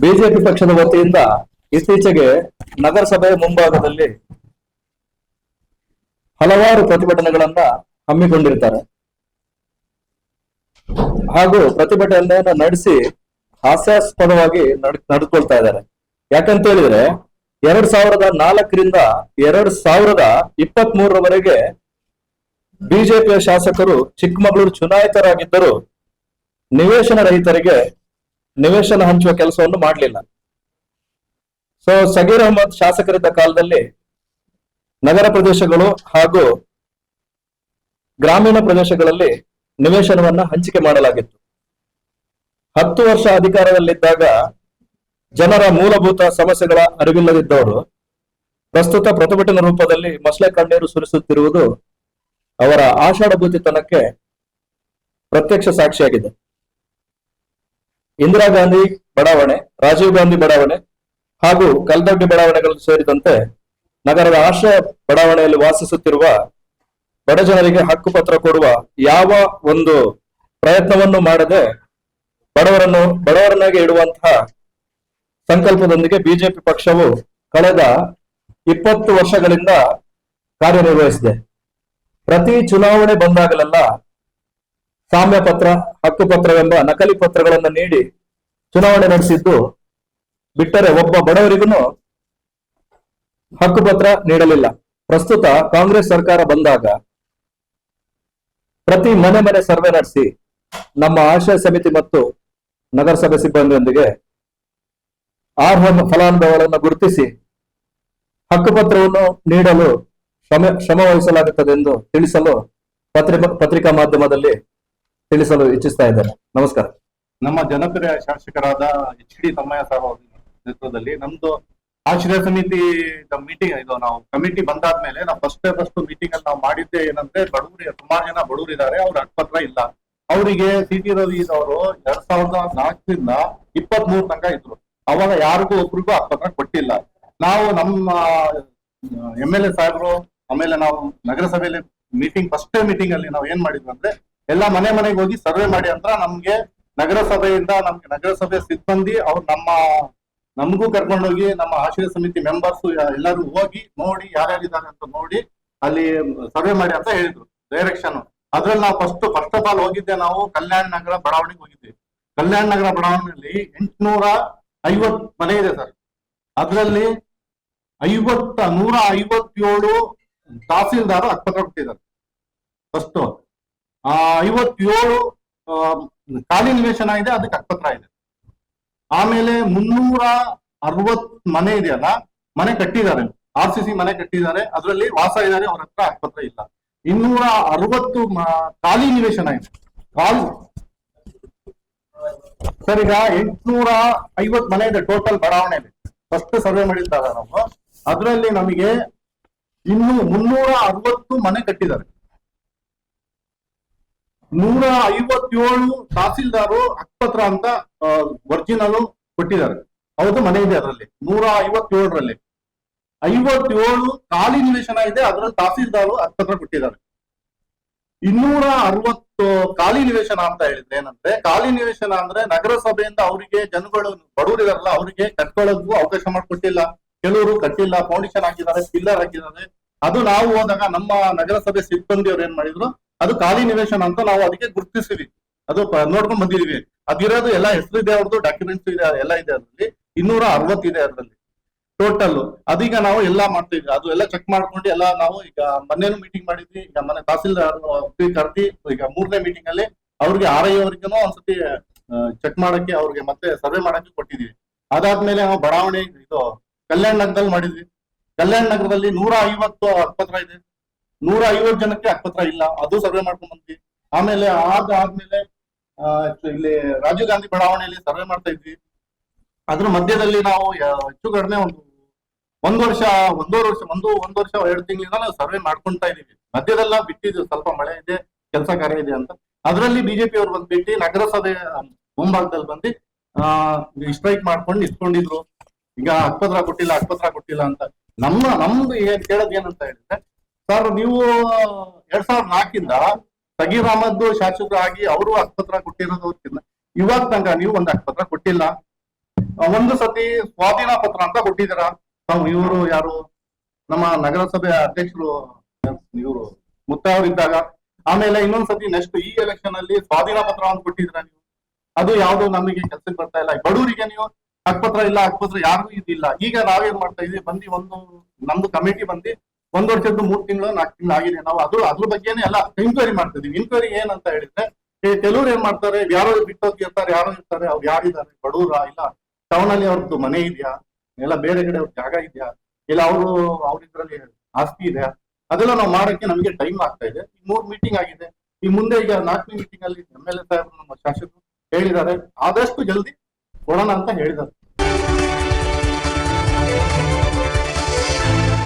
BJP ಪಕ್ಷದ ವತಿಯಿಂದ ಇತ್ತೀಚೆಗೆ ನಗರಸಭೆ ಮುಂಭಾಗದಲ್ಲಿ ಹಲವಾರು ಪ್ರತಿಭಟನೆಗಳನ್ನ ಹಮ್ಮಿಕೊಂಡಿರ್ತಾರೆ. ಹಾಗೂ ಪ್ರತಿಭಟನೆಯನ್ನ ನಡೆಸಿ ಹಾಸ್ಯಾಸ್ಪದವಾಗಿ ನಡ್ ನಡೆದುಕೊಳ್ತಾ ಇದ್ದಾರೆ. ಯಾಕಂತ ಹೇಳಿದ್ರೆ, ಎರಡ್ ಸಾವಿರದ ನಾಲ್ಕರಿಂದ ಎರಡ್ ಸಾವಿರದ ಇಪ್ಪತ್ತ್ ಮೂರರವರೆಗೆ ಬಿಜೆಪಿಯ ಶಾಸಕರು ಚಿಕ್ಕಮಗಳೂರು ಚುನಾಯಿತರಾಗಿದ್ದರು ನಿವೇಶನ ರಹಿತರಿಗೆ ನಿವೇಶನ ಹಂಚುವ ಕೆಲಸವನ್ನು ಮಾಡಲಿಲ್ಲ. ಸೊ ಸಗೀರ್ ಅಹಮದ್ ಶಾಸಕರಿದ್ದ ಕಾಲದಲ್ಲಿ ನಗರ ಪ್ರದೇಶಗಳು ಹಾಗೂ ಗ್ರಾಮೀಣ ಪ್ರದೇಶಗಳಲ್ಲಿ ನಿವೇಶನವನ್ನ ಹಂಚಿಕೆ ಮಾಡಲಾಗಿತ್ತು. ಹತ್ತು ವರ್ಷ ಅಧಿಕಾರದಲ್ಲಿದ್ದಾಗ ಜನರ ಮೂಲಭೂತ ಸಮಸ್ಯೆಗಳ ಅರಿವಿಲ್ಲದಿದ್ದವರು ಪ್ರಸ್ತುತ ಪ್ರತಿಭಟನೆ ರೂಪದಲ್ಲಿ ಮಸಳೆ ಕಣ್ಣೀರು ಸುರಿಸುತ್ತಿರುವುದು ಅವರ ಆಷಾಢಭೂತಿತನಕ್ಕೆ ಪ್ರತ್ಯಕ್ಷ ಸಾಕ್ಷಿಯಾಗಿದೆ. ಇಂದಿರಾ ಗಾಂಧಿ ಬಡಾವಣೆ, ರಾಜೀವ್ ಗಾಂಧಿ ಬಡಾವಣೆ ಹಾಗೂ ಕಲ್ದೊಡ್ಡಿ ಬಡಾವಣೆಗಳು ಸೇರಿದಂತೆ ನಗರದ ಆಶ್ರಯ ಬಡಾವಣೆಯಲ್ಲಿ ವಾಸಿಸುತ್ತಿರುವ ಬಡ ಜನರಿಗೆ ಹಕ್ಕುಪತ್ರ ಕೊಡುವ ಯಾವ ಒಂದು ಪ್ರಯತ್ನವನ್ನು ಮಾಡದೆ ಬಡವರನ್ನು, ಬಡವರನ್ನಾಗಿ ಇಡುವಂತಹ ಸಂಕಲ್ಪದೊಂದಿಗೆ ಬಿಜೆಪಿ ಪಕ್ಷವು ಕಳೆದ ಇಪ್ಪತ್ತು ವರ್ಷಗಳಿಂದ ಕಾರ್ಯನಿರ್ವಹಿಸಿದೆ. ಪ್ರತಿ ಚುನಾವಣೆ ಬಂದಾಗಲೆಲ್ಲ ಸಾಮ್ಯ ಪತ್ರ ಹಕ್ಕುಪತ್ರವೆಂಬ ನಕಲಿ ಪತ್ರಗಳನ್ನು ನೀಡಿ ಚುನಾವಣೆ ನಡೆಸಿದ್ದು ಬಿಟ್ಟರೆ ಒಬ್ಬ ಬಡವರಿಗೂ ಹಕ್ಕುಪತ್ರ ನೀಡಲಿಲ್ಲ. ಪ್ರಸ್ತುತ ಕಾಂಗ್ರೆಸ್ ಸರ್ಕಾರ ಬಂದಾಗ ಪ್ರತಿ ಮನೆ ಮನೆ ಸರ್ವೆ ನಡೆಸಿ ನಮ್ಮ ಆಶಯ ಸಮಿತಿ ಮತ್ತು ನಗರಸಭೆ ಸಿಬ್ಬಂದಿಯೊಂದಿಗೆ ಅರ್ಹ ಫಲಾನುಭವಿಗಳನ್ನು ಗುರುತಿಸಿ ಹಕ್ಕುಪತ್ರವನ್ನು ನೀಡಲು ಶ್ರಮ ಶ್ರಮ ವಹಿಸಲಾಗುತ್ತದೆ ಎಂದು ತಿಳಿಸಲು ಪತ್ರಿ ಪತ್ರಿಕಾ ಮಾಧ್ಯಮದಲ್ಲಿ ತಿಳಿಸಲು ಇಚ್ಛಿಸ್ತಾ ಇದ್ದೇನೆ. ನಮಸ್ಕಾರ. ನಮ್ಮ ಜನಪ್ರಿಯ ಶಾಸಕರಾದ ಎಚ್ ಡಿ ತಮ್ಮಯ್ಯ ಸರ್ ಅವರ ನೇತೃತ್ವದಲ್ಲಿ ನಮ್ದು ಆಶ್ರಯ ಸಮಿತಿ ಮೀಟಿಂಗ್ ಇದು ನಾವು ಕಮಿಟಿ ಬಂದಾದ್ಮೇಲೆ ನಾವು ಫಸ್ಟ್ ಫಸ್ಟ್ ಮೀಟಿಂಗ್ ಅಲ್ಲಿ ನಾವು ಮಾಡಿದ್ದೆ ಏನಂದ್ರೆ ಬಡವರು ಸುಮಾರು ಜನ ಬಡವರು ಇದ್ದಾರೆ, ಅವ್ರ ಹಕ್ಕುಪತ್ರ ಇಲ್ಲ. ಅವರಿಗೆ ಸಿ ಟಿ ರವಿ ಅವರು ಎರಡ್ ಸಾವಿರದ ನಾಲ್ಕರಿಂದ ಇಪ್ಪತ್ತ್ ಮೂರ್ ತನಕ ಇದ್ರು. ಅವಾಗ ಯಾರಿಗೂ ಒಬ್ರಿಗೂ ಹಕ್ಕುಪತ್ರ ಕೊಟ್ಟಿಲ್ಲ. ನಾವು ನಮ್ಮ ಎಂ ಎಲ್ ಎ ಸಾಹೇಬರು, ಆಮೇಲೆ ನಾವು ನಗರಸಭೆಯಲ್ಲಿ ಮೀಟಿಂಗ್ ಫಸ್ಟ್ ಮೀಟಿಂಗ್ ಅಲ್ಲಿ ನಾವು ಏನ್ ಮಾಡಿದ್ವಿ ಅಂದ್ರೆ ಎಲ್ಲಾ ಮನೆ ಮನೆಗೆ ಹೋಗಿ ಸರ್ವೆ ಮಾಡಿ ಅಂತ ನಮ್ಗೆ ನಗರಸಭೆಯಿಂದ ನಮ್ಗೆ ನಗರಸಭೆ ಸಿಬ್ಬಂದಿ ಅವ್ರು ನಮ್ಮ, ನಮಗೂ ಕರ್ಕೊಂಡೋಗಿ ನಮ್ಮ ಆಶ್ರಯ ಸಮಿತಿ ಮೆಂಬರ್ಸ್ ಎಲ್ಲರೂ ಹೋಗಿ ನೋಡಿ ಯಾರ್ಯಾರಿದ್ದಾರೆ ಅಂತ ನೋಡಿ ಅಲ್ಲಿ ಸರ್ವೆ ಮಾಡಿ ಅಂತ ಹೇಳಿದ್ರು ಡೈರೆಕ್ಷನ್ ಅದ್ರಲ್ಲಿ ನಾವು ಫಸ್ಟ್ ಫಸ್ಟ್ ಆಫ್ ಆಲ್ ಹೋಗಿದ್ದೆ ನಾವು ಕಲ್ಯಾಣ ನಗರ ಬಡಾವಣೆಗೆ ಹೋಗಿದ್ವಿ. ಕಲ್ಯಾಣ ನಗರ ಬಡಾವಣೆಯಲ್ಲಿ ಎಂಟ್ನೂರ ಐವತ್ ಮನೆ ಇದೆ ಸರ್. ಅದರಲ್ಲಿ ಐವತ್ತ, ನೂರ ಐವತ್ತೇಳು ತಹಸೀಲ್ದಾರ್ ಹಕ್ಕುಪತ್ರ ಕೊಟ್ಟಿದ್ದಾರೆ. ಫಸ್ಟ್ ಐವತ್ತೇಳು ಖಾಲಿ ನಿವೇಶನ ಇದೆ, ಅದಕ್ಕೆ ಅಕ್ಪತ್ರ ಇದೆ. ಆಮೇಲೆ ಮುನ್ನೂರ ಅರವತ್ ಮನೆ ಇದೆಯಲ್ಲ, ಮನೆ ಕಟ್ಟಿದ್ದಾರೆ. ಆರ್ ಸಿ ಸಿ ಮನೆ ಕಟ್ಟಿದ್ದಾರೆ, ಅದರಲ್ಲಿ ವಾಸ ಇದ್ದಾರೆ, ಅವ್ರ ಹತ್ರ ಆಸ್ಪತ್ರೆ ಇಲ್ಲ. ಇನ್ನೂರ ಅರವತ್ತು ಖಾಲಿ ನಿವೇಶನ ಇದೆ. ಖಾಲಿ. ಸರ್, ಈಗ ಎಂಟ್ನೂರ ಐವತ್ ಮನೆ ಇದೆ, ಟೋಟಲ್ ಬಡಾವಣೆ ಇದೆ ಫಸ್ಟ್ ಸರ್ವೆ ಮಾಡಿದ್ದಾರೆ ನಾವು. ಅದರಲ್ಲಿ ನಮಗೆ ಇನ್ನು ಮುನ್ನೂರ ಅರವತ್ತು ಮನೆ ಕಟ್ಟಿದ್ದಾರೆ. ನೂರ ಐವತ್ತೇಳು ತಹಸೀಲ್ದಾರು ಹಕ್ಕುಪತ್ರ ಅಂತ ಒರಿಜಿನಲ್ ಕೊಟ್ಟಿದ್ದಾರೆ. ಹೌದು, ಮನೆ ಇದೆ ಅದರಲ್ಲಿ. ನೂರ ಐವತ್ತೇಳರಲ್ಲಿ ಐವತ್ತೇಳು ಖಾಲಿ ನಿವೇಶನ ಇದೆ, ಅದರಲ್ಲಿ ತಹಸೀಲ್ದಾರು ಹಕ್ಕುಪತ್ರ ಕೊಟ್ಟಿದ್ದಾರೆ. ಇನ್ನೂರ ಅರವತ್ತು ಖಾಲಿ ನಿವೇಶನ ಅಂತ ಹೇಳಿದ್ರೆ ಏನಂದ್ರೆ, ಖಾಲಿ ನಿವೇಶನ ಅಂದ್ರೆ ನಗರಸಭೆಯಿಂದ ಅವರಿಗೆ ಜನಗಳು ಬಡವರಿದಾರಲ್ಲ, ಅವರಿಗೆ ಕಟ್ಕೊಳ್ಳೋದಕ್ಕೂ ಅವಕಾಶ ಮಾಡಿಕೊಟ್ಟಿಲ್ಲ. ಕೆಲವರು ಕಟ್ಟಿಲ್ಲ ಫೌಂಡೇಶನ್ ಹಾಕಿದ್ದಾರೆ ಪಿಲ್ಲರ್ ಹಾಕಿದ್ದಾರೆ. ಅದು ನಾವು ಹೋದಾಗ ನಮ್ಮ ನಗರಸಭೆ ಸಿಬ್ಬಂದಿ ಅವ್ರು ಏನ್ ಮಾಡಿದ್ರು ಅದು ಖಾಲಿ ನಿವೇಶನ ಅಂತ ನಾವು ಅದಕ್ಕೆ ಗುರುತಿಸಿದ್ವಿ. ಅದು ನೋಡ್ಕೊಂಡ್ ಬಂದಿದೀವಿ. ಅದಿರೋದು ಎಲ್ಲ ಹೆಸರು ಇದೆ ಅವ್ರದ್ದು ಡಾಕ್ಯುಮೆಂಟ್ಸ್ ಇದೆ, ಎಲ್ಲ ಇದೆ ಅದರಲ್ಲಿ. ಇನ್ನೂರ ಅರವತ್ತಿದೆ ಅದರಲ್ಲಿ. ಟೋಟಲ್ ಅದೀಗ ನಾವು ಎಲ್ಲ ಮಾಡ್ತೀವಿ. ಅದು ಎಲ್ಲ ಚೆಕ್ ಮಾಡ್ಕೊಂಡು ಎಲ್ಲ ನಾವು ಈಗ ಮೊನ್ನೆನೂ ಮೀಟಿಂಗ್ ಮಾಡಿದ್ವಿ. ಈಗ ಮನೆ ತಹಸೀಲ್ದಾರ್ ಕರ್ದಿ, ಈಗ ಮೂರನೇ ಮೀಟಿಂಗ್ ಅಲ್ಲಿ ಅವ್ರಿಗೆ ಆರ್ ಐ ಅವ್ರಿಗೂ ಒಂದ್ಸತಿ ಚೆಕ್ ಮಾಡಕ್ಕೆ ಅವ್ರಿಗೆ ಮತ್ತೆ ಸರ್ವೆ ಮಾಡಕ್ಕೆ ಕೊಟ್ಟಿದೀವಿ. ಅದಾದ್ಮೇಲೆ ನಾವು ಬಡಾವಣೆ ಇದು ಕಲ್ಯಾಣ ನಗರದಲ್ಲಿ ಮಾಡಿದ್ವಿ. ಕಲ್ಯಾಣ ನಗರದಲ್ಲಿ ನೂರ ಐವತ್ತು ಇದೆ. ನೂರ ಐವತ್ತು ಜನಕ್ಕೆ ಹಕ್ಕತ್ರ ಇಲ್ಲ, ಅದು ಸರ್ವೆ ಮಾಡ್ಕೊಂಡ್ ಬಂದ್ವಿ. ಆಮೇಲೆ ಆದ ಆದ್ಮೇಲೆ ಇಲ್ಲಿ ರಾಜೀವ್ ಗಾಂಧಿ ಬಡಾವಣೆಯಲ್ಲಿ ಸರ್ವೆ ಮಾಡ್ತಾ ಇದ್ವಿ. ಅದ್ರ ಮಧ್ಯದಲ್ಲಿ ನಾವು ಹೆಚ್ಚು ಕಡಿಮೆ ಒಂದು, ಒಂದ್ ವರ್ಷ, ಒಂದೂವರೆ ವರ್ಷ, ಒಂದು, ಒಂದ್ ವರ್ಷ, ಎರಡು ತಿಂಗಳಿಂದ ನಾವು ಸರ್ವೆ ಮಾಡ್ಕೊಂತಾ ಇದೀವಿ. ಮಧ್ಯದೆಲ್ಲ ಬಿಟ್ಟಿದ್ವಿ ಸ್ವಲ್ಪ ಮಳೆ ಇದೆ, ಕೆಲಸ ಕಾರ್ಯ ಇದೆ ಅಂತ. ಅದರಲ್ಲಿ ಬಿಜೆಪಿ ಅವ್ರು ಬಂದ್ಬಿಟ್ಟು ನಗರಸಭೆ, ಮುಂಭಾಗದಲ್ಲಿ ಬಂದು, ಆ ಸ್ಟ್ರೈಕ್ ಮಾಡ್ಕೊಂಡು ನಿಂತ್ಕೊಂಡಿದ್ರು. ಈಗ ಆಸ್ಪತ್ರೆ ಕೊಟ್ಟಿಲ್ಲ ಆಸ್ಪತ್ರೆ ಕೊಟ್ಟಿಲ್ಲ ಅಂತ. ನಮ್ಮ, ನಮ್ದು ಏನ್ ಕೇಳೋದ್ ಏನಂತ ಹೇಳಿದ್ರೆ ಸರ್ ನೀವು ಎರಡ್ ಸಾವಿರದ ನಾಲ್ಕಿಂದ ಸಗೀರ್ ಅಹಮದ್ ಶಾಸಕರಾಗಿ ಅವರು ಆಸ್ಪತ್ರ ಕೊಟ್ಟಿರೋದು ಇವಾಗ ತನಕ ನೀವು ಒಂದು ಆಸ್ಪತ್ರ ಕೊಟ್ಟಿಲ್ಲ. ಒಂದು ಸತಿ ಸ್ವಾಧೀನ ಪತ್ರ ಅಂತ ಕೊಟ್ಟಿದ್ದೀರ? ನಾವು ಇವರು ಯಾರು? ನಮ್ಮ ನಗರಸಭೆ ಅಧ್ಯಕ್ಷರು ಇವರು ಮುತ್ತಾಯವರಿದ್ದಾಗ ಆಮೇಲೆ ಇನ್ನೊಂದ್ ಸತಿ ನೆಕ್ಸ್ಟ್ ಈ ಎಲೆಕ್ಷನ್ ಅಲ್ಲಿ ಸ್ವಾಧೀನ ಪತ್ರ ಅಂತ ಕೊಟ್ಟಿದ್ರ ನೀವು? ಅದು ಯಾವ್ದು ನಮಗೆ ಕೆಲಸಕ್ಕೆ ಬರ್ತಾ ಇಲ್ಲ. ಬಡವರಿಗೆ ನೀವು ಹಕ್ಪತ್ರ ಇಲ್ಲ ಹಕ್ಪತ್ರ ಯಾರಿಗೂ ಇದಿಲ್ಲ. ಈಗ ನಾವೇನ್ ಮಾಡ್ತಾ ಇದೀವಿ? ಬಂದು ಒಂದು ನಮ್ದು ಕಮಿಟಿ ಬಂದು ಒಂದ್ ವರ್ಷದ್ದು ಮೂರ್ ತಿಂಗಳು ನಾಲ್ಕು ತಿಂಗಳು ಆಗಿದೆ. ನಾವು ಅದು, ಅದ್ರ ಬಗ್ಗೆನೇ ಎಲ್ಲ ಎಂಕ್ವೈರಿ ಮಾಡ್ತಾ ಇದೀವಿ. ಏನಂತ ಹೇಳಿದ್ರೆ ಕೆಲವ್ರು ಏನ್ ಮಾಡ್ತಾರೆ, ಯಾರೋ ಬಿಟ್ಟೋಗಿರ್ತಾರೆ ಯಾರೋ ಇರ್ತಾರೆ, ಅವ್ರು ಯಾರಿದ್ದಾರೆ? ಬಡೂರ ಇಲ್ಲ? ಟೌನ್ ಅಲ್ಲಿ ಅವ್ರದ್ದು ಮನೆ ಇದೆಯಾ? ಇಲ್ಲ ಬೇರೆ ಕಡೆ ಅವ್ರ ಜಾಗ ಇದೆಯಾ? ಇಲ್ಲ ಅವರು, ಅವ್ರ ಇದ್ರಲ್ಲಿ ಆಸ್ತಿ ಇದೆಯಾ? ಅದೆಲ್ಲ ನಾವು ಮಾಡಕ್ಕೆ ನಮಗೆ ಟೈಮ್ ಆಗ್ತಾ ಇದೆ. ಈ ಮೂರ್ ಮೀಟಿಂಗ್ ಆಗಿದೆ. ಈ ಮುಂದೆ ಈಗ ನಾಲ್ಕನೇ ಮೀಟಿಂಗ್ ಅಲ್ಲಿ ಎಂ ಎಲ್ ಎ ಸಾಹೇಬ್ ನಮ್ಮ ಶಾಸಕರು ಹೇಳಿದ್ದಾರೆ. ಆದಷ್ಟು ಜಲ್ದಿ ಕೊಡೋಣ ಅಂತ ಹೇಳಿದ್ದಾರೆ.